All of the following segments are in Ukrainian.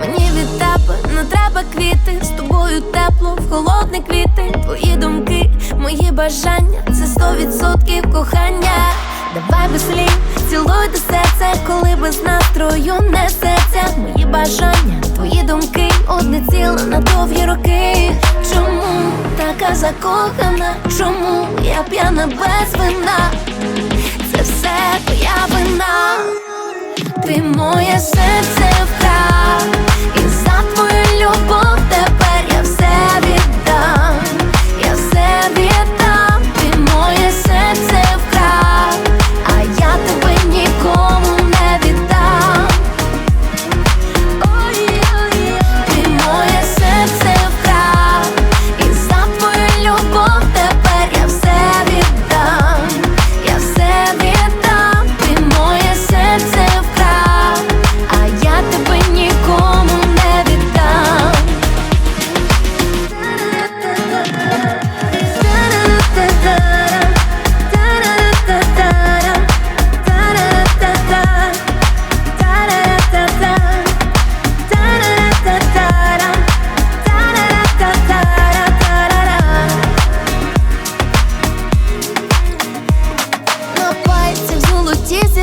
Мені від тебе не треба квіти, з тобою тепло, в холодний квіти. Твої думки, мої бажання, це сто відсотків кохання. Давай без слів, цілуй до серця, коли без настрою несеться. Мої бажання твої думки, ціла на довгі роки. Чому така закохана? Чому я п'яна без вина? Це все твоя вина. Ти моє серце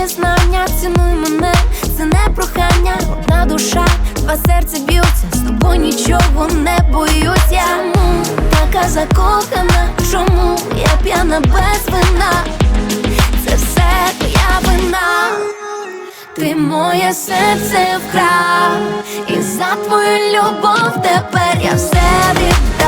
зізнання, цінуй мене, це не прохання, одна душа, два серця б'ються, з тобою нічого не боюся. Чому така закохана? Чому я п'яна без вина? Це все твоя вина. Ти моє серце вкрав, і за твою любов тепер я все я віддам.